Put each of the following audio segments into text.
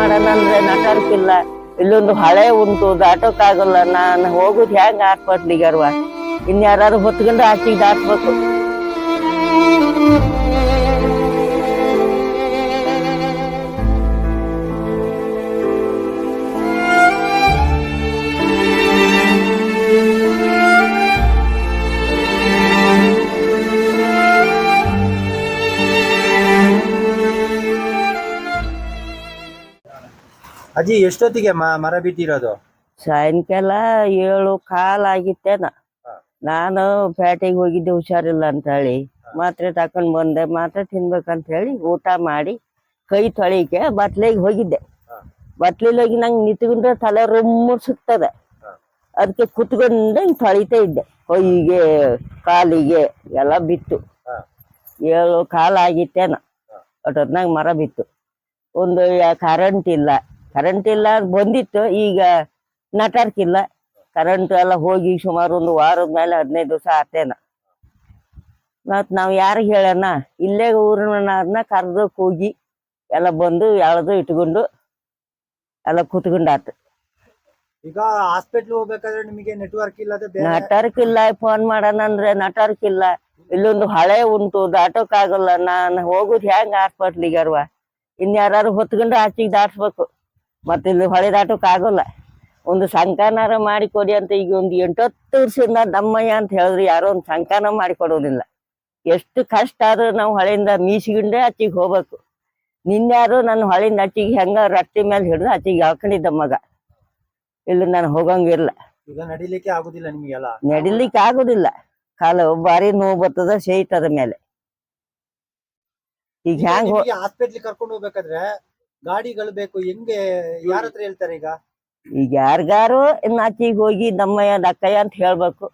ಮಾಡೋಣ ನಟರ್ಕಿಲ್ಲ ನಟಾರ್ಕಿಲ್ಲ ಇಲ್ಲೊಂದು ಹಳೆ ಉಂಟು ದಾಟೋಕ್ಕಾಗಲ್ಲ ನಾನು ಹೋಗುದು ಹೆಂಗ ಹಾಸ್ಪಿಟ್ಲಿಗೆ ಅರ್ವ ಇನ್ಯಾರು ಹೊತ್ಕೊಂಡು ಆಚೆಗೆ ದಾಟ್ಬೇಕು. ಅಜ್ಜಿ ಎಷ್ಟೊತ್ತಿಗೆ ಮ- ಮರ ಬಿದ್ದಿರೋದು? ಸಾಯಂಕಾಲ ಏಳು ಕಾಲ್ ಆಗಿತ್ತೇನ. ನಾನು ಪೇಟೆಗೆ ಹೋಗಿದ್ದೆ ಹುಷಾರಿಲ್ಲ ಅಂತ ಹೇಳಿ ಮಾತ್ರೆ ತಕೊಂಡ್ ಬಂದೆ ಮಾತ್ರೆ ತಿನ್ಬೇಕಂತ ಹೇಳಿ ಊಟ ಮಾಡಿ ಕೈ ತೊಳಿಕೆ ಬತ್ಲಿಗೆ ಹೋಗಿದ್ದೆ. ಬತ್ಲಿಲ್ ಹೋಗಿ ನಂಗೆ ನಿಂತ್ಕೊಂಡ್ರೆ ತಲೆ ರುಮ್ಮು ಸಿಗ್ತದೆ ಅದಕ್ಕೆ ಕುತ್ಕೊಂಡು ಹಿಂಗ್ ತೊಳಿತಾ ಇದ್ದೆ. ಕೈಗೆ ಕಾಲಿಗೆ ಎಲ್ಲ ಬಿತ್ತು. ಏಳು ಕಾಲ ಆಗಿತ್ತೇನ. ಒಟ್ಟೊತ್ನಾಗ ಮರ ಬಿತ್ತು. ಒಂದು ಕರೆಂಟ್ ಇಲ್ಲ. ಕರೆಂಟ್ ಇಲ್ಲ ಬಂದಿತ್ತು ಈಗ ನೆಟ್ವರ್ಕ್ ಇಲ್ಲ. ಕರೆಂಟ್ ಎಲ್ಲ ಹೋಗಿ ಸುಮಾರು ಒಂದು ವಾರದ ಮೇಲೆ ಹದಿನೈದು ದಿವಸ ಆತೇನ. ಮತ್ ನಾವ್ ಯಾರಿಗೆ ಹೇಳೋಣ ಇಲ್ಲೇ ಊರಿನ ಕರೆದು ಕೂಗಿ ಎಲ್ಲ ಬಂದು ಎಳ್ದು ಇಟ್ಕೊಂಡು ಎಲ್ಲ ಕುತ್ಕೊಂಡಾತ. ಈಗ ಹಾಸ್ಪಿಟ್ಲ್ ಹೋಗ್ಬೇಕಾದ್ರೆ ನಿಮಗೆ ನೆಟ್ವರ್ಕ್ ಇಲ್ಲದೆ ಬೇರೆ ನೆಟ್ವರ್ಕ್ ಇಲ್ಲ ಫೋನ್ ಮಾಡೋಣ ಅಂದ್ರೆ ನೆಟ್ವರ್ಕ್ ಇಲ್ಲ. ಇಲ್ಲೊಂದು ಹಳೆ ಉಂಟು ದಾಟೋಕ್ಕಾಗಲ್ಲ ನಾನು ಹೋಗುದು ಹೆಂಗ್ ಹಾಸ್ಪಿಟ್ಲಿಗೆ ಅರ್ವ? ಇನ್ಯಾರು ಹೊತ್ಕೊಂಡು ಆಚೆಗೆ ದಾಟ್ಬೇಕು ಮತ್ತೆ ಇಲ್ಲಿ ಹೊಳೆ ಆಗೋಲ್ಲ ಒಂದು ಸಂಕನಾರ ಮಾಡಿ ಕೊಡಿ ಅಂತ ಈಗ ಒಂದು ಎಂಟತ್ತು ವರ್ಷದಿಂದ ದಮ್ಮಯ್ಯ ಅಂತ ಹೇಳಿದ್ರೆ ಯಾರೋ ಒಂದು ಸಂಕನ ಮಾಡಿ ಕೊಡೋದಿಲ್ಲ. ಎಷ್ಟು ಕಷ್ಟ ಆದ್ರೂ ನಾವು ಹೊಳೆಯಿಂದ ಮೀಸಿಗಿಂಡೆ ಅಚ್ಚಿಗೆ ಹೋಗ್ಬೇಕು. ನಿನ್ಯಾರು ನನ್ನ ಹೊಳೆಯಿಂದ ಅಚ್ಚಿಗೆ ಹೆಂಗ ರಟ್ಟಿ ಮೇಲೆ ಹಿಡಿದು ಅಚ್ಚಿಗೆ ಹಾಕೊಂಡಿದ್ದ ಮಗ. ಇಲ್ಲಿ ನಾನು ಹೋಗಂಗಿಲ್ಲ ಈಗ ನಡಿಲಿಕ್ಕೆ ಆಗುದಿಲ್ಲ ನಿಮಗೆಲ್ಲ? ನಡಿಲಿಕ್ಕೆ ಆಗುದಿಲ್ಲ. ಕಾಲ ಬಾರಿ ನೋವು ಬರ್ತದ ಸೇಯ್ತದ ಮೇಲೆ. ಈಗ ಹ್ಯಾಂಗ ಹಾಸ್ಪಿಟ್ಲಿಗೆ ಕರ್ಕೊಂಡು ಹೋಗ್ಬೇಕಾದ್ರೆ ಗಾಡಿಗಳು ಬೇಕು ಹೆಂಗೆ ಯಾರ ಹತ್ರ ಹೇಳ್ತಾರೆ ಈಗ? ಈಗ ಯಾರಿಗಾರು ಇನ್ನ ಆಚೆಗೆ ಹೋಗಿ ನಮ್ಮ ಅಕ್ಕಯ್ಯ ಅಂತ ಹೇಳ್ಬೇಕು.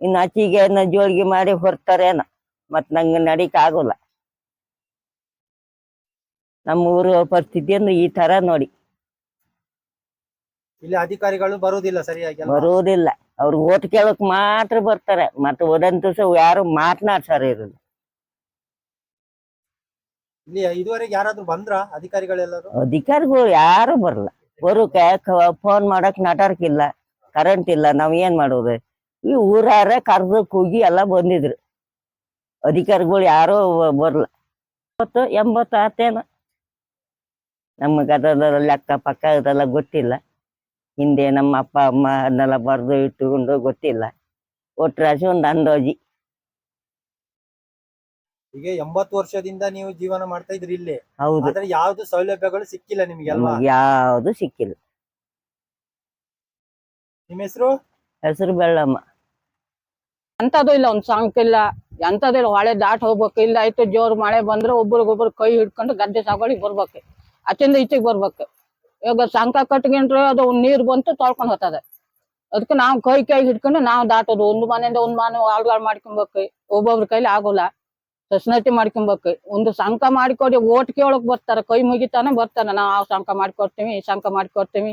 ಇನ್ನ ಆಚಿಗೆ ಇನ್ನ ಜೋಳಿಗೆ ಮಾಡಿ ಹೊರ್ತಾರೇನ? ಮತ್ ನಂಗ ನಡಿಕ್ ಆಗೋಲ್ಲ. ನಮ್ಮ ಊರು ಪರಿಸ್ಥಿತಿ ಅಂದ್ರೆ ಈ ತರ ನೋಡಿ. ಇಲ್ಲಿ ಅಧಿಕಾರಿಗಳು ಬರುವುದಿಲ್ಲ ಸರಿಯಾಗಿ ಬರೋದಿಲ್ಲ ಬರುವುದಿಲ್ಲ. ಅವ್ರು ಓಟ್ ಕೇಳಕ್ ಮಾತ್ರ ಬರ್ತಾರೆ. ಮತ್ತೆ ಓದಂತ ದಿವಸ ಯಾರು ಮಾತನಾಡ್ಸಾರ ಇರಲ್ಲ. ಇಲ್ಲಿ ಇದುವರೆಗೆ ಯಾರಾದ್ರೂ ಬಂದ್ರ ಅಧಿಕಾರಿಗಳೆಲ್ಲರೂ? ಅಧಿಕಾರಿಗಳು ಯಾರು ಬರಲ್ಲ. ಬರೋಕೆ ಫೋನ್ ಮಾಡಕ್ ನೆಟ್ವರ್ಕ್ ಇಲ್ಲ ಕರೆಂಟ್ ಇಲ್ಲ, ನಾವ್ ಏನ್ ಮಾಡೋದು? ಈ ಊರಾರ ಕರ್ದು ಕೂಗಿ ಎಲ್ಲ ಬಂದಿದ್ರು. ಅಧಿಕಾರಿಗಳು ಯಾರು ಬರಲ್ಲ. ಎಂಬತ್ತು ಎಂಬತ್ತು ಆತೇನ. ನಮಗ ಅದರ ಲೆಕ್ಕ ಪಕ್ಕ ಇದೆಲ್ಲ ಗೊತ್ತಿಲ್ಲ. ಹಿಂದೆ ನಮ್ಮ ಅಪ್ಪ, ಅಮ್ಮ ಅದನ್ನೆಲ್ಲ ಬರ್ದು ಇಟ್ಟುಕೊಂಡು ಗೊತ್ತಿಲ್ಲ. ಒಟ್ರಾಸಿ ಒಂದು ಅಂದಾಜಿ. ಈಗ ಎಂಬತ್ತು ವರ್ಷದಿಂದ ನೀವು ಜೀವನ ಮಾಡ್ತಾ ಇದ್ರಿ ಇಲ್ಲಿ. ಹೌದು. ಆದ್ರೆ ಯಾವ್ದು ಸೌಲಭ್ಯಗಳು ಸಿಕ್ಕಿಲ್ಲ ನಿಮ್ಗೆ ಅಲ್ವಾ? ಯಾವ್ದು ಸಿಕ್ಕಿಲ್ಲ. ನಿಮ್ಮ ಹೆಸರು? ಹೆಸರು ಬೆಳ್ಳಮ್ಮ. ಎಂತದು ಇಲ್ಲ ಒಂದ್ ಸಾಂಕ್ ಇಲ್ಲ. ಎಂತದಿಲ್ಲ ಹೊಳೆ ದಾಟ್ ಹೋಗ್ಬೇಕು. ಇಲ್ಲ ಆಯ್ತು ಜೋರ್ ಮಳೆ ಬಂದ್ರೆ ಒಬ್ರಿಗೊಬ್ರು ಕೈ ಹಿಡ್ಕೊಂಡು ಗದ್ದೆ ಸಾಗೋಳಿಗೆ ಬರ್ಬೇಕು. ಅಚ್ಚಿಂದ ಈಚೆಗೆ ಬರ್ಬೇಕು. ಇವಾಗ ಸಂಕ ಕಟ್ಕೊಂಡ್ರೆ ಅದು ನೀರ್ ಬಂತು ತೊಳ್ಕೊಂಡ್ ಹೋಗ್ತದೆ. ಅದಕ್ಕೆ ನಾವು ಕೈ ಕೈ ಹಿಡ್ಕೊಂಡು ನಾವು ದಾಟೋದು. ಒಂದು ಮನೆಯಿಂದ ಒಂದ್ ಮನೆ ಆಳ್ಗಾಳ್ ಮಾಡ್ಕೊಬೇಕು ಒಬ್ಬೊಬ್ರ ಕೈಲಿ ಆಗೋಲ್ಲ. ಸಸ್ನತಿ ಮಾಡ್ಕೊಬೇಕು. ಒಂದು ಸಂಕ ಮಾಡಿಕೊಡಿ ಓಟ್ ಕೇಳಕ್ ಬರ್ತಾರ ಕೈ ಮುಗಿತಾನೆ ಬರ್ತಾನೆ. ನಾವು ಆ ಸಂಕ ಮಾಡ್ಕೊಡ್ತೀವಿ ಈ ಸಂಕ ಮಾಡ್ಕೊಡ್ತೀವಿ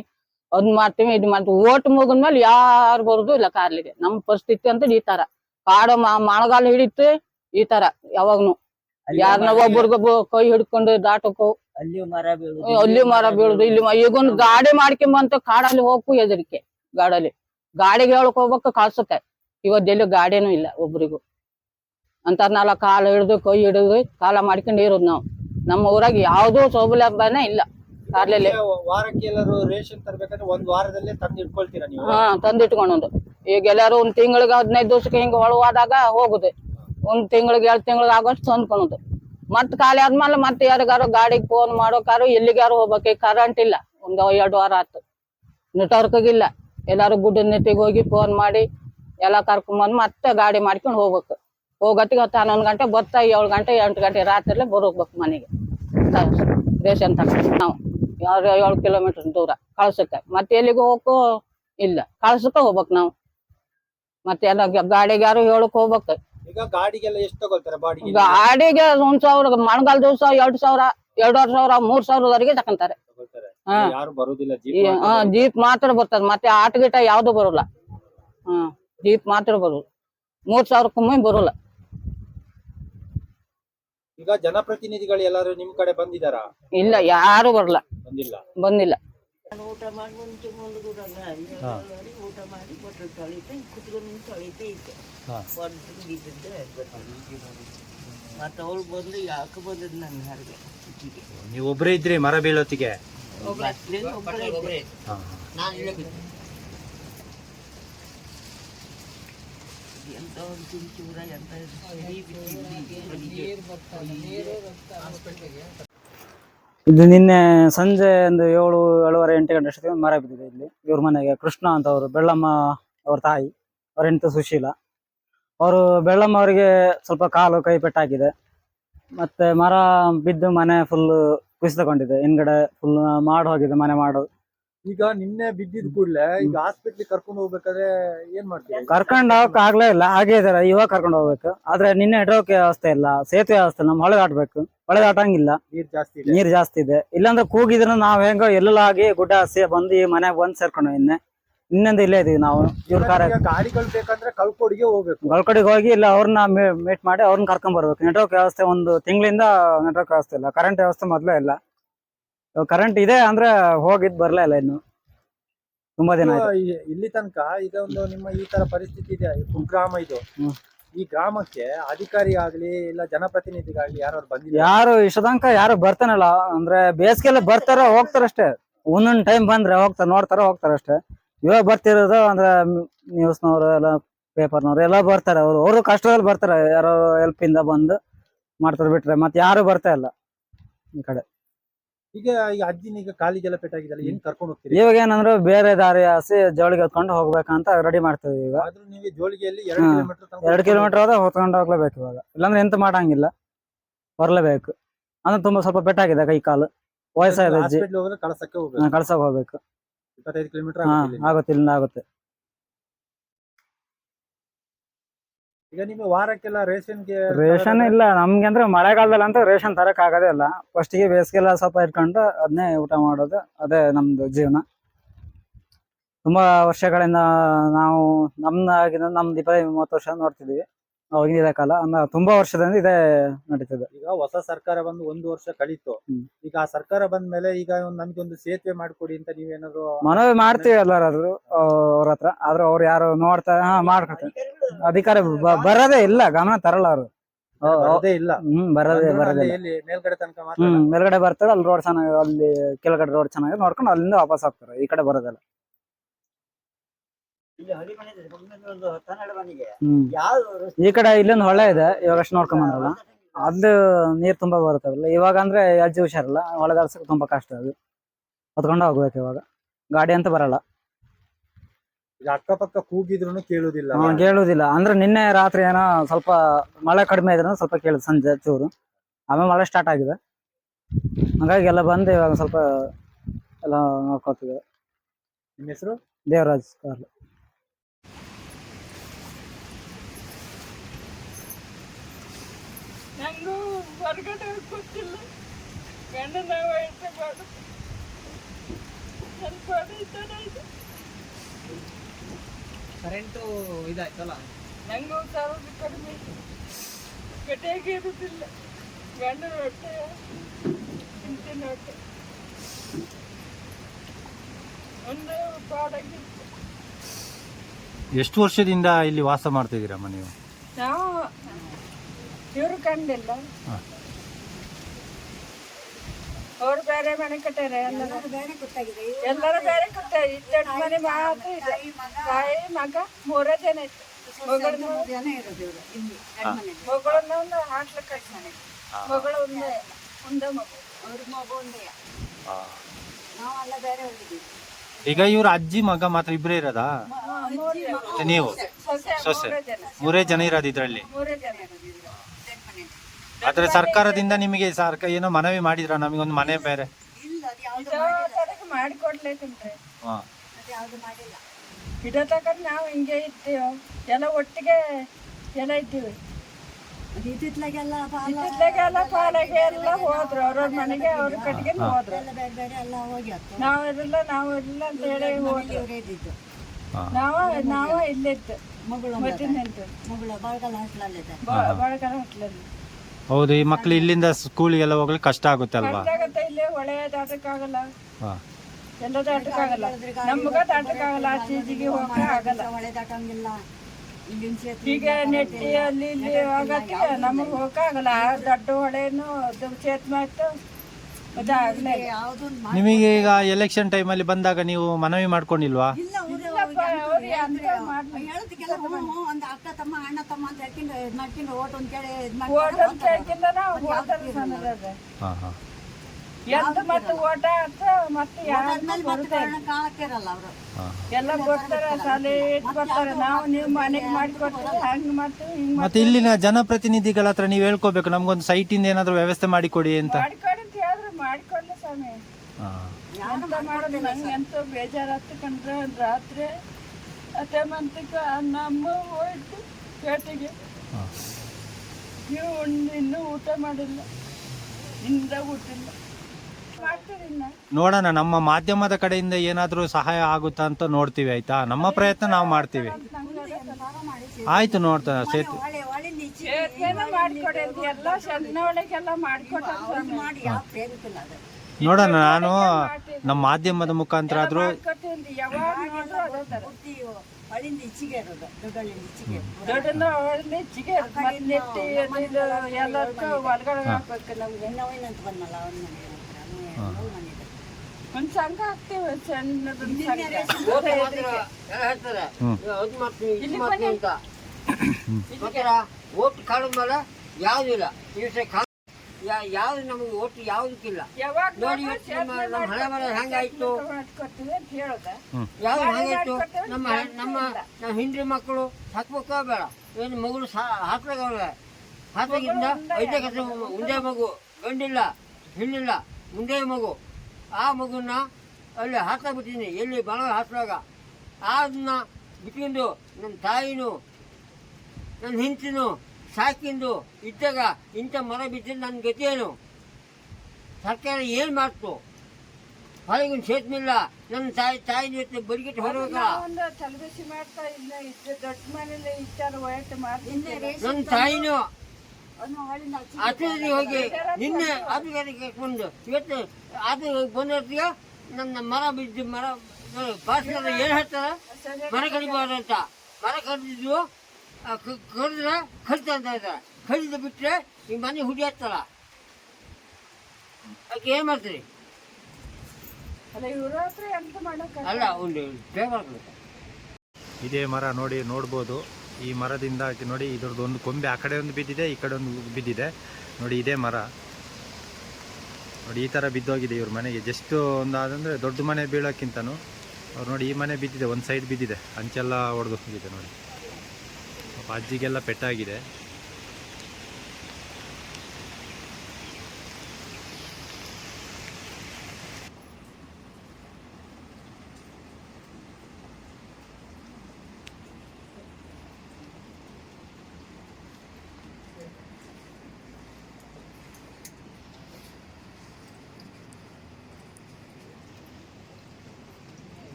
ಅದ್ ಮಾಡ್ತೀವಿ ಇದ್ ಮಾಡ್ತೀವಿ ಓಟ್ ಮುಗಿದ್ಮೇಲೆ ಯಾರು ಬರುದು ಇಲ್ಲ ಕಾರ್ಲಿಗೆ. ನಮ್ ಪರಿಸ್ಥಿತಿ ಅಂತ ಈ ತರ. ಕಾಡು ಮಳಗಾಲ ಹಿಡಿತು ಈ ತರ ಯಾವಾಗ್ನು. ಯಾರನ್ನ ಒಬ್ರಿಗೊಬ್ಬ ಕೈ ಹಿಡ್ಕೊಂಡು ದಾಟಕು. ಅಲ್ಲಿ ಮರ ಬೀಳುದು, ಅಲ್ಲಿ ಮರ ಬೀಳುದು. ಇಲ್ಲಿ ಈಗೊಂದು ಗಾಡಿ ಮಾಡ್ಕೊಂಬಂತ ಕಾಡಲ್ಲಿ ಹೋಗು ಎದರಿಕೆ ಗಾಡಲ್ಲಿ. ಗಾಡಿಗೆ ಹೇಳಕ್ ಹೋಗ್ಬೇಕು ಕಳ್ಸಕ್ಕೆ ಇವತ್ತು ಎಲ್ಲಿ ಗಾಡಿನೂ ಇಲ್ಲ ಒಬ್ರಿಗೂ. ಅಂತರ್ನೆಲ್ಲ ಕಾಲ ಹಿಡಿದು ಕೈ ಹಿಡಿದು ಕಾಲ ಮಾಡ್ಕೊಂಡು ಇರೋದು ನಾವು. ನಮ್ಮ ಊರಾಗ ಯಾವುದೂ ಸೌಲಭ್ಯನೇ ಇಲ್ಲ. ಕಾರ್ಲಲ್ಲಿ ವಾರಕ್ಕೆ ಎಲ್ಲರೂ ರೇಷನ್ ತರ್ಬೇಕಾದ್ರೆ ಒಂದ್ ವಾರದಲ್ಲೇ ತಂದು ಇಟ್ಕೊಳ್ತೀರಾ ನೀವು? ಹಾ ತಂದಿಟ್ಕೊಂಡು ಈಗ ಎಲ್ಲರೂ ಒಂದ್ ತಿಂಗಳಿಗೆ ಹದಿನೈದು ದಿವಸಕ್ಕೆ ಹಿಂಗ ಒಳವಾದಾಗ ಹೋಗುದು. ಒಂದ್ ತಿಂಗಳಿಗೆ ಎರಡ್ ತಿಂಗಳಿಗೆ ಆಗೋಷ್ಟು ತಂದ್ಕೊಳೋದು. ಮತ್ ಖಾಲಿ ಆದ್ಮೇಲೆ ಮತ್ತೆ ಯಾರಿಗಾರು ಗಾಡಿಗೆ ಫೋನ್ ಮಾಡೋಕಾರು ಎಲ್ಲಿಗಾರು ಹೋಗ್ಬೇಕು ಕರೆಂಟ್ ಇಲ್ಲ. ಒಂದ್ ಎರಡು ವಾರ ಆತು. ನೆಟ್ವರ್ಕ್ ಇಲ್ಲ ಎಲ್ಲಾರು ಗುಡ್ಡ ನೆಟ್ಟಿಗೆ ಹೋಗಿ ಫೋನ್ ಮಾಡಿ ಎಲ್ಲ ಕರ್ಕೊಂಬಂದ್ ಮತ್ತೆ ಗಾಡಿ ಮಾಡ್ಕೊಂಡು ಹೋಗ್ಬೇಕು. ಹೋಗತ್ತಿಗೆ ಹತ್ತು ಹನ್ನೊಂದು ಗಂಟೆ ಬರ್ತಾ ಏಳು ಗಂಟೆ ಎಂಟು ಗಂಟೆ ರಾತ್ರಿ ಬರೋಗ್ಬೇಕು ಮನೆಗೆ. ರೇಷನ್ ತಗೊಂಡು ನಾವು. ಯಾರು ಏಳು ಕಿಲೋಮೀಟರ್ ದೂರ ಕಳ್ಸಕ್ಕೆ. ಮತ್ತೆ ಎಲ್ಲಿಗೆ ಹೋಗಕ್ಕೂ ಇಲ್ಲ. ಕಳ್ಸಕ್ಕ ಹೋಗ್ಬೇಕು ನಾವು. ಮತ್ತೆ ಎಲ್ಲ ಗಾಡಿಗೆ ಯಾರು ಹೇಳಕ್ ಹೋಗ್ಬೇಕು. ಈಗ ಗಾಡಿಗೆಲ್ಲ ಎಷ್ಟು ತಗೊಳ್ತಾರೆ ಬಾಡಿಗೆ ಗಾಡಿಗೆ ಒಂದ್ ಸಾವಿರ ಮಳೆಗಾಲ ದಿವಸ ಎರಡು ಸಾವಿರ ಎರಡೂವರೆ ಸಾವಿರ ಮೂರ್ ಸಾವಿರದವರೆಗೆ ತಕೊಂತಾರೆ. ಯಾರು ಬರುದಿಲ್ಲ ಜೀಪ್ ಮಾತ್ರ ಬರ್ತದೆ. ಮತ್ತೆ ಆಟ ಗೀಟ ಯಾವ್ದು ಬರೋಲ್ಲ. ಹ್ಮ್ ಜೀಪ್ ಮಾತ್ರ ಬರೋದು ಮೂರ್ ಸಾವಿರಕ್ಕೊಮ್ಮೆ ಬರೋಲ್ಲ. ಈಗ ಜನಪ್ರತಿನಿಧಿಗಳು ಎಲ್ಲಾರು ನಿಮ್ ಕಡೆ ಬಂದಿದಾರ? ಇಲ್ಲ ಯಾರು ಬರಲ್ಲ ಬಂದಿಲ್ಲ. ಬಂದಿಲ್ಲ. ಊಟ ಮಾಡಿ ಮುಂಚೆ ಮುಂದೆ ಕೂಡ ಊಟ ಮಾಡಿ ಕೊಟ್ಟರು ತೊಳಿತೆ ಕುತ್ಕೊಂಡು ತೊಳಿತೆ ಇತ್ತು ಒಂದು ತಿಂದಿದ್ದೆ ಮತ್ತೆ ಅವಳು ಬಂದು ಯಾಕೆ ಬಂದದ್ದು ನನ್ನ ಹೊರಗೆ ನೀವ್ ಒಬ್ರೇ ಇದ್ರಿ ಮರ ಬೀಳೋತಿಗೆ ಒಬ್ಬಳೇ ಎಂತ ಒಂದು ಚೂರ ಎಂತ ಇದು ನಿನ್ನೆ ಸಂಜೆ ಒಂದು ಏಳು ಏಳುವರೆ ಎಂಟು ಗಂಟೆ ಅಷ್ಟೊತ್ತಿಗೆ ಒಂದು ಮರ ಬಿದ್ದಿದೆ ಇಲ್ಲಿ. ಇವ್ರ ಮನೆಗೆ ಕೃಷ್ಣ ಅಂತ ಅವರು ಬೆಳ್ಳಮ್ಮ ಅವ್ರ ತಾಯಿ ಅವ್ರ ಹೆಂಡತಿ ಸುಶೀಲ. ಅವರು ಬೆಳ್ಳಮ್ಮ ಅವರಿಗೆ ಸ್ವಲ್ಪ ಕಾಲು ಕೈ ಪೆಟ್ಟಾಗಿದೆ. ಮತ್ತೆ ಮರ ಬಿದ್ದು ಮನೆ ಫುಲ್ ಕುಸಿತಗೊಂಡಿದೆ ಹಿಂದ್ಗಡೆ ಫುಲ್ ಮಾಡು ಹೋಗಿದೆ ಮನೆ ಮಾಡು ಈಗ ನಿನ್ನೆ ಬಿದ್ದಿದ್ ಕೂಡಲೇ ಈಗ ಹಾಸ್ಪಿಟ್ಲಿಗೆ ಕರ್ಕೊಂಡು ಹೋಗ್ಬೇಕಾದ್ರೆ ಏನ್ ಮಾಡ್ತೀವಿ ಕರ್ಕೊಂಡು ಹೋಗಕ್ ಆಗ್ಲೇ ಇಲ್ಲ. ಹಾಗೆ ಇದಾರೆ. ಇವಾಗ ಕರ್ಕೊಂಡು ಹೋಗ್ಬೇಕು. ಆದ್ರೆ ನಿನ್ನೆ ಇಡೋಕೆ ವ್ಯವಸ್ಥೆ ಇಲ್ಲ. ಸೇತುವೆ ವ್ಯವಸ್ಥೆ ನಮ್ ನಮ್ಮ ಹೊಳೆ ದಾಟ್ಬೇಕು ಹೊಳೆ ದಾಟಂಗಿಲ್ಲ ನೀರ್ ಜಾಸ್ತಿ ಇದೆ. ನೀರ್ ಜಾಸ್ತಿ ಇದೆ. ಇಲ್ಲಾಂದ್ರೆ ಕೂಗಿದ್ರೆ ನಾವ್ ಹೆಂಗೋ ಎಲ್ಲಾಗಿ ಗುಡ್ಡ ಹಸಿ ಬಂದು ಈ ಮನೆಗ್ ಬಂದ್ ಸೇರ್ಕೊಂಡು ಇನ್ನೆ. ಇನ್ನೊಂದು ಇಲ್ಲೇ ಇದೀವಿ ನಾವು. ಇವ್ರ ಕಾರ. ಈಗ ಗಾಡಿಗಳು ಬೇಕಂದ್ರೆ ಕಳ್ಕೊಡಿಗೆ ಹೋಗ್ಬೇಕು. ಗಳ್ಕಡಿಗೆ ಹೋಗಿ ಇಲ್ಲ ಅವ್ರನ್ನ ಮೀಟ್ ಮಾಡಿ ಅವ್ರನ್ನ ಕರ್ಕೊಂಡ್ ಬರ್ಬೇಕು. ನೆಟ್ವರ್ಕ್ ವ್ಯವಸ್ಥೆ ಒಂದು ತಿಂಗಳಿಂದ ನೆಟ್ವರ್ಕ್ ವ್ಯವಸ್ಥೆ ಇಲ್ಲ. ಕರೆಂಟ್ ವ್ಯವಸ್ಥೆ ಮೊದ್ಲೇ ಇಲ್ಲ. ಕರೆಂಟ್ ಇದೆ ಅಂದ್ರೆ ಹೋಗಿದ್ ಬರ್ಲೇ ಇಲ್ಲ ಇನ್ನು. ತುಂಬಾ ದಿನ ಆಯ್ತು. ಇಲ್ಲಿ ತನಕ ಈಗ ಒಂದು ನಿಮ್ಮ ಈ ತರ ಪರಿಸ್ಥಿತಿ ಇದೆ ಈ ಕುಗ್ರಾಮ ಇದು. ಹ್ಮ್. ಈ ಗ್ರಾಮಕ್ಕೆ ಅಧಿಕಾರಿ ಆಗ್ಲಿ ಇಲ್ಲ ಜನಪ್ರತಿನಿಧಿಗಾಗ್ಲಿ ಯಾರು ಬಂದಿಲ್ಲ? ಯಾರು ಇಷ್ಟದಂಕ ಯಾರು ಬರ್ತಾನಲ್ಲ ಅಂದ್ರೆ ಬೇಸಿಗೆಲ್ಲ ಬರ್ತಾರ ಹೋಗ್ತಾರಷ್ಟೇ ಒಂದೊಂದ್ ಟೈಮ್ ಬಂದ್ರೆ ಹೋಗ್ತಾರ ನೋಡ್ತಾರ ಹೋಗ್ತಾರ ಅಷ್ಟೇ. ಇವಾಗ ಬರ್ತಿರೋದು ಅಂದ್ರೆ ನ್ಯೂಸ್ನವ್ರು ಎಲ್ಲ ಪೇಪರ್ನವ್ರು ಎಲ್ಲ ಬರ್ತಾರೆ. ಅವರು ಅವರು ಕಷ್ಟದಲ್ಲಿ ಬರ್ತಾರೆ ಯಾರೋ ಹೆಲ್ಪ್ ಇಂದ ಬಂದು ಮಾಡ್ತಾರೆ ಬಿಟ್ರೆ. ಮತ್ತೆ ಯಾರು ಬರ್ತಾ ಇಲ್ಲ ಈ ಕಡೆ. ಈಗ ಈ ಅಜ್ಜಿನ ಈಗ ಕಾಲಿಗೆಲ್ಲ ಪೆಟ್ಟಾಗಿದ್ದಲ್ಲ ಏನ್ ಕರ್ಕೊಂಡು ಹೋಗ್ತೀರಿ? ಇವಾಗ ಏನಂದ್ರೆ ಬೇರೆ ದಾರಿ ಹಸಿ ಜೋಳಿಗೆ ಹೊತ್ಕೊಂಡು ಹೋಗ್ಬೇಕಂತ ರೆಡಿ ಮಾಡ್ತೀವಿ ಈಗ. ಆದ್ರೂ ನೀವು ಜೋಳಿಗೆಯಲ್ಲಿ ಎರಡು. ಕಿಲೋಮೀಟರ್ ಎರಡು ಕಿಲೋಮೀಟರ್ ಹೋದ್ರೆ ಹೊತ್ಕೊಂಡು ಹೋಗ್ಲೇಬೇಕು ಇವಾಗ. ಇಲ್ಲಾಂದ್ರೆ ಎಂತ ಮಾಡಂಗಿಲ್ಲ. ಬರ್ಲೇಬೇಕು. ಅಂದ್ರೆ ತುಂಬಾ ಸ್ವಲ್ಪ ಪೆಟ್ಟಾಗಿದೆ ಕೈ ಕಾಲು. ವಯಸ್ಸಾಗಿದೆ ಅಜ್ಜಿ. ಹಾಸ್ಪಿಟ್ಲ್ ಹೋದ್ರೆ ಕಳಸಕ್ಕೆ ಹೋಗ್ಬೇಕು. ಕಳ್ಸಕ್ ಹೋಗ್ಬೇಕು. ಇಪ್ಪತ್ತೈದು ಕಿಲೋಮೀಟರ್ ಹಾ ಆಗುತ್ತೆ ಇಲ್ಲಿಂದ ಆಗುತ್ತೆ. ಈಗ ವಾರಕ್ಕೆಲ್ಲ ರೇಷನ್ಗೆ ರೇಷನ್ ಇಲ್ಲ, ನಮ್ಗೆ ಅಂದ್ರೆ ಮಳೆಗಾಲದಲ್ಲಿ ಅಂತ ರೇಷನ್ ತರಕ್ ಆಗದೇ ಇಲ್ಲ. ಫಸ್ಟಿಗೆ ಬೇಸಿಗೆಲ್ಲ ಸ್ವಲ್ಪ ಇಟ್ಕೊಂಡು ಅದನ್ನೇ ಊಟ ಮಾಡೋದು, ಅದೇ ನಮ್ದು ಜೀವನ. ತುಂಬಾ ವರ್ಷಗಳಿಂದ ನಾವು ನಮ್ದಾಗಿನ ನಮ್ದು ಇಪ್ಪತ್ತೈದು ಮೂವತ್ತು ವರ್ಷ ನೋಡ್ತಿದ್ವಿ ಅವಾಗಿನ ಕಾಲ. ಅಂದ್ರೆ ತುಂಬಾ ವರ್ಷದಿಂದ ಇದೇ ನಡೀತದೆ. ಈಗ ಹೊಸ ಸರ್ಕಾರ ಬಂದು ಒಂದು ವರ್ಷ ಕಳೀತು. ಹ್ಮ್. ಈಗ ಆ ಸರ್ಕಾರ ಬಂದ ಮೇಲೆ ಈಗ ಒಂದ್ ಒಂದು ಸೇತುವೆ ಮಾಡ್ಕೊಡಿ ಅಂತ ನೀವೇನಾದ್ರು ಮನವಿ ಮಾಡ್ತೀವಿ ಎಲ್ಲರಾದ್ರು ಅವ್ರ ಹತ್ರ. ಆದ್ರೆ ಅವ್ರು ಯಾರು ನೋಡ್ತಾರೆ ಹಾ ಮಾಡ್ಕೊತಾರೆ ಅಧಿಕಾರಿ ಬ- ಬರೋದೇ ಇಲ್ಲ. ಗಮನ ತರಲ್ಲ ಅವರು. ಬರೋದೇ ಇಲ್ಲ. ಹ್ಮ್ ಬರೋದೇ ಬಂದ್ರು ಬರೋದೇ ಅಲ್ಲಿ ಇಲ್ಲ. ಎಲ್ಲಿ ಮೇಲ್ಗಡೆ ತನಕ ಮಾತ್ರ ಹ್ಮ್ ಮೇಲ್ಗಡೆ ಬರ್ತಾರೆ. ಅಲ್ಲಿ ರೋಡ್ ಚೆನ್ನಾಗಿ ಅಲ್ಲಿ ಕೆಳಗಡೆ ರೋಡ್ ಚೆನ್ನಾಗಿ ನೋಡ್ಕೊಂಡು ಅಲ್ಲಿಂದ ವಾಪಸ್ ಹೋಗ್ತಾರೆ. ಈ ಕಡೆ ಬರೋದಿಲ್ಲ. ಈ ಕಡೆ ಇಲ್ಲೊಂದು ಹೊಳೆ ಇದೆ ಇವಾಗ ಅಷ್ಟು ನೋಡ್ಕೊಂಬಂದ್ರಲ್ಲ ಅದು ನೀರ್ ತುಂಬಾ ಬರುತ್ತಲ್ಲ ಇವಾಗ ಅಂದ್ರೆ ಅಜ್ಜಿ ಹುಷಾರಲ್ಲ ಹೊಳೆ ದಾಡ್ಸಕ್ ತುಂಬಾ ಕಷ್ಟ ಅದು. ಹೊತ್ಕೊಂಡು ಹೋಗ್ಬೇಕು ಇವಾಗ. ಗಾಡಿ ಅಂತ ಬರಲ್ಲ. ಅಕ್ಕಪಕ್ಕ ಕೂಗಿದ್ರು ಕೇಳುದಿಲ್ಲ. ಹಾ, ಕೇಳುದಿಲ್ಲ. ಅಂದ್ರೆ ನಿನ್ನೆ ರಾತ್ರಿ ಏನೋ ಸ್ವಲ್ಪ ಮಳೆ ಕಡಿಮೆ ಇದ್ರೆ ಸ್ವಲ್ಪ ಕೇಳುದು ಸಂಜೆ ಚೂರು. ಆಮೇಲೆ ಮಳೆ ಸ್ಟಾರ್ಟ್ ಆಗಿದೆ. ಹಾಗಾಗಿ ಎಲ್ಲ ಬಂದು ಇವಾಗ ಸ್ವಲ್ಪ ಎಲ್ಲ ನೋಡ್ಕೊತಿದೆ ನಿಮ್ಮ ಹೆಸರು? ದೇವರಾಜ್ ಕಾರ್ಲು ನಂಗೂ ಹೊರಗಡೆ ಗೊತ್ತಿಲ್ಲ. ಗಂಡನ ವಯಸ್ಸು ಮಾಡು ನನ್ನ ಪಡಿತಾನೆ ಇದೆ. ಕರೆಂಟು ಇದಾಯ್ತಲ್ಲ? ನಂಗೂ ಸಾವಿರ ಕಡಿಮೆ. ಗಟ್ಟಿಯಾಗಿ ಇರುವುದಿಲ್ಲ ಗಂಡನ ಹೊಟ್ಟೆ ಹಿಂದಿನ ಹೊಟ್ಟೆ ಒಂದು ಪಾಡಾಗಿ. ಎಷ್ಟು ವರ್ಷದಿಂದ ಇಲ್ಲಿ ವಾಸ ಮಾಡ್ತಿದ್ದೀರಮ್ಮ ನೀವು? ನಾವು ಇವರು ಕಂಡಿಲ್ಲ. ಅವ್ರು ಬೇರೆ ಮನೆ ಕಟ್ಟಾರೆ ಎಲ್ಲರೂ. ಎಲ್ಲರೂ ಬೇರೆ ಕೊಟ್ಟಾರೆ ಇದ್ದೆರಡು ಮನೆ ಮಾತ್ರ ಇದೆ. ತಾಯಿ ಮಗ. ಮೂರೇ ಜನ ಇತ್ತು ಮಗಳನ್ನ ಮಗಳನ್ನ ಒಂದು ಕಟ್ ಮನೆ ಮಗಳು ಒಂದೇ ಒಂದೇ ಮಗು. ಅವ್ರ ಮಗು ಒಂದೇ. ಈಗ ಇವ್ರ ಅಜ್ಜಿ ಮಗ ಮಾತ್ರ ಇಬ್ಬರೇ ಇರೋದಾ? ನೀವು? ಸೊಸೆ ಸೊಸೆ. ಮೂರೇ ಜನ ಮೂರೇ ಜನ ಇರೋದು ಇದರಲ್ಲಿ. ಮೂರೇ ಜನ ಆದ್ರೆ ಸರ್ಕಾರದಿಂದ ನಿಮಗೆ ಸರ್ಕಾರ ಏನೋ ಮನವಿ ಮಾಡಿದ್ರ? ನಮಗೊಂದು ಮನೆ ಬೇರೆ. ಮಾಡಿಕೊಡ್ಲೇಕಂದ್ರೆ ಹಾ. ಇಡೋ ನಾವು ಹಿಂಗೆ ಇದ್ದೀವಿ. ಎಲ್ಲ ಒಟ್ಟಿಗೆ ಎಲ್ಲ ಇದ್ದೀವಿ. ಇತ್ತಿತ್ಲಾಗೆಲ್ಲ ಪಾಲಾಗೆ ಎಲ್ಲ ಹೋದ್ರು. ಅವ್ರವ್ರ ಮನೆಗೆ ಅವ್ರ ಕಟ್ಟಿಗೆ ಹೋದ್ರು. ನಾವೆಲ್ಲ ನಾವು ಎಲ್ಲ ಅಂತ ಹೇಳಿ ಹೋದ್ರು. ನಾವು ನಾವು ಇಲ್ಲಿದ್ದು. ಬಳಗಲ ಹಟ್ಲಲ್ಲಿ ಹೌದು ಈ ಮಕ್ಳು ಇಲ್ಲಿಂದ ಸ್ಕೂಲಿಗೆಲ್ಲ ಹೋಗ್ಲಿಕ್ಕೆ ಕಷ್ಟ ಆಗುತ್ತೆ ಅಲ್ವಾ? ಇಲ್ಲೇ ಹೊಳೆ ದಾಟಕ್ಕಾಗಲ್ಲ ಹಾ. ಎಲ್ಲ ದಾಟಕ್ಕಾಗಲ್ಲ ನಮ್ಗ ದಾಟಕ್ಕಾಗಲ್ಲ ಆಚೆ ಈಚೆಗೆ ಹೋಗಕ್ಕೆ ಆಗಲ್ಲ. ಈಗ ನೆಟ್ಟಿ ಅಲ್ಲಿ ಇಲ್ಲಿ ಆಗಕ್ಕೆ ನಮಗೆ ಹೋಗಕ್ಕಾಗಲ್ಲ ದೊಡ್ಡ ಹೊಳೆನು ಮಾತು ನಿಮಗೆ ಈಗ ಎಲೆಕ್ಷನ್ ಟೈಮಲ್ಲಿ ಬಂದಾಗ ನೀವು ಮನವಿ ಮಾಡ್ಕೊಂಡಿಲ್ವಾ? ಒಂದು ಅಕ್ಕ ತಮ್ಮ ಅಣ್ಣ ತಮ್ಮ ಅಂತ ಹೇಳ್ಕೊಂಡು ಇದ್ ಮಾಡ್ಕೊಂಡು ಓಟ್ ಇದ್ ಹಾ ಎಂತ ಮತ್ತೆ ಓಟ ಅಂತ ಮತ್ತೆ ಯಾರು ಮಾಡ್ತಾರೆ ಕಾಣಕ್ಕೆ ಇರಲ್ಲ ಅವರು. ಎಲ್ಲ ಬರ್ತಾರ ಸಾಲೆ ಇಟ್ಟು ಬರ್ತಾರ ನಾವು ನೀವು ಮನೆಗೆ ಮಾಡಿಕೊಡ್ತೀವಿ ಹಂಗ್ ಮಾಡ್ತೀವಿ ಹಿಂಗ್ ಮತ್ತೆ ಇಲ್ಲಿನ ಜನಪ್ರತಿನಿಧಿಗಳ ಹತ್ರ ನೀವು ಹೇಳ್ಕೋಬೇಕು. ನಮ್ಗೊಂದು ಸೈಟಿಂದ ಏನಾದ್ರು ವ್ಯವಸ್ಥೆ ಮಾಡಿಕೊಡಿ ಅಂತ. ಮಾಡಿಕೊಡಿ ಅಂತ ಹೇಳಿದ್ರೆ ಮಾಡ್ಕೊಳ್ಳಿ ಸ್ವಾಮಿ. ಹಾ. ಎಂತ ಮಾಡೋದು ನಂಗೆ ಎಂತ ಬೇಜಾರಾತು ಕಂಡ್ರೆ ರಾತ್ರಿ ಅತ್ತೆ ಮಂತಕ್ಕ ನಮ್ಮ ಹೋಯ್ತು ಪೇಟೆಗೆ. ಉಂಡು ಇನ್ನೂ ಊಟ ಮಾಡಿಲ್ಲ ಇಂದ ಊಟಿಲ್ಲ. ನೋಡೋಣ ನಮ್ಮ ಮಾಧ್ಯಮದ ಕಡೆಯಿಂದ ಏನಾದರೂ ಸಹಾಯ ಆಗುತ್ತಾ ಅಂತ ನೋಡ್ತೀವಿ ಆಯ್ತಾ? ನಮ್ಮ ಪ್ರಯತ್ನ ನಾವು ಮಾಡ್ತೀವಿ. ಆಯ್ತು ನೋಡ್ತಾ ಸೇತು. ಮಾಡ್ಕೊಡಿ ಎಲ್ಲ ಸಣ್ಣ ಒಳಗೆಲ್ಲ ಮಾಡ್ಕೊಟ್ಟಾರ ನೋಡೋಣ ನಾನು ನಮ್ಮ ಮಾಧ್ಯಮದ ಮುಖಾಂತರ ಆದರೂ ಓಟ್ ಕಾಳು ಮೇಲೆ ಯಾವುದಿಲ್ಲ ಇವತ್ತೆ ಯಾವ್ದು ನಮಗೆ ಓಟ್ ಯಾವುದಕ್ಕಿಲ್ಲ. ಯಾವಾಗ ನೋಡಿ ನಮ್ಮ ನಮ್ಮ ಹಳೆ ಮನೆ ಹೆಂಗಾಯ್ತು? ಯಾವ್ದು ಹೆಂಗಾಯ್ತು? ನಮ್ಮ ನಮ್ಮ ನಮ್ಮ ಹಿಂದಿ ಮಕ್ಕಳು ಹಾಕ್ಬೇಕ ಬೇಡ. ಏನು ಮಗಳು ಹಾಕ್ಬೇಕಾಗ ಹಾಕಿಂದ ಐದೇ ಕಸ ಮುಂದೆ ಮಗು ಗಂಡಿಲ್ಲ ಹೆಣ್ಣಿಲ್ಲ ಮುಂದೆ ಮಗು. ಆ ಮಗುನ ಅಲ್ಲಿ ಹಾಕ್ಬಿಟ್ಟಿನಿ ಎಲ್ಲಿ ಬಣ ಹಾಕ್ಲಾಗ ಅದನ್ನ ಬಿಟ್ಕೊಂಡು ನನ್ನ ತಾಯಿನೂ ನನ್ನ ಹೆಂಡತಿನೂ ಸಾಕಿಂದು ಇದ್ದಾಗ ಇಂಥ ಮರ ಬಿದ್ದರೆ ನನ್ನ ಗತಿಯೇನು? ಸರ್ಕಾರ ಏನು ಮಾಡ್ತು? ಹೊರಗಿನ ಸೇತ್ಮಿಲ್ಲ ನನ್ನ ತಾಯಿ ತಾಯಿ ಜೊತೆ ಬದುಕಿಟ್ಟು ಹೊರಬೇಕು ಒಂದು ತಲೆಬಿಸಿ ಮಾಡ್ತಾ ಇಲ್ಲ ಇಷ್ಟು ದೊಡ್ಡ ಮನೇಲಿ ಇಚ್ಚಾರ ವಯಸ್ಸು ಮಾಡ್ತೀನಿ ನನ್ನ ತಾಯಿನೂ ಅತಿಥಿ ಹೋಗಿ ನಿನ್ನೆ ಅಧಿಕಾರಿಗೆ ಬಂದು ಇವತ್ತು ಅದು ಬಂದಿರ್ತೀಯ ನನ್ನ ಮರ ಬಿದ್ದು ಮರ ಭಾಷಣ ಏನು ಹೇಳ್ತಾರ? ಮರ ಕಡಿಬಾರ್ದು ಅಂತ. ಮರ ಕಡಿದಿದ್ದು ಕಡಿದ್ರೆ ಖರ್ಚು ಅಂತ ಇದ್ದಾರೆ ಖರೀದ ಬಿಟ್ಟರೆ ಈ ಮನೆ ಹುಡಿಯತ್ತಲ್ಲ ಅದಕ್ಕೆ ಏನು ಮಾಡ್ತೀರಿ? ಅಲ್ಲ ಒಂದು ಇದೇ ಮರ ನೋಡಿ ನೋಡ್ಬೋದು. ಈ ಮರದಿಂದ ನೋಡಿ ಇದ್ರದ್ದು ಒಂದು ಕೊಂಬೆ ಆ ಕಡೆ ಒಂದು ಬಿದ್ದಿದೆ ಈ ಕಡೆ ಒಂದು ಬಿದ್ದಿದೆ. ನೋಡಿ ಇದೇ ಮರ. ನೋಡಿ ಈ ಥರ ಬಿದ್ದೋಗಿದೆ ಇವ್ರ ಮನೆಗೆ. ಜಸ್ಟ್ ಒಂದು ಅದಂದರೆ ದೊಡ್ಡ ಮನೆ ಬೀಳೋಕ್ಕಿಂತನೂ. ಅವ್ರು ನೋಡಿ ಈ ಮನೆ ಬಿದ್ದಿದೆ ಒಂದು ಸೈಡ್ ಬಿದ್ದಿದೆ. ಅಂಚೆಲ್ಲ ಹೊಡೆದು ಹೋಗಿದೆ ನೋಡಿ. ಪಾಪ ಅಜ್ಜಿಗೆಲ್ಲ ಪೆಟ್ಟಾಗಿದೆ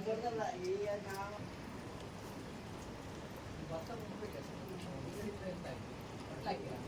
Gracias. ಬರ್ತಾ ಹೋಗ್ಬೇಕು ಸರ್ ಇಲ್ಲಿದ್ರೆ ಅಂತ ಆಯ್ತು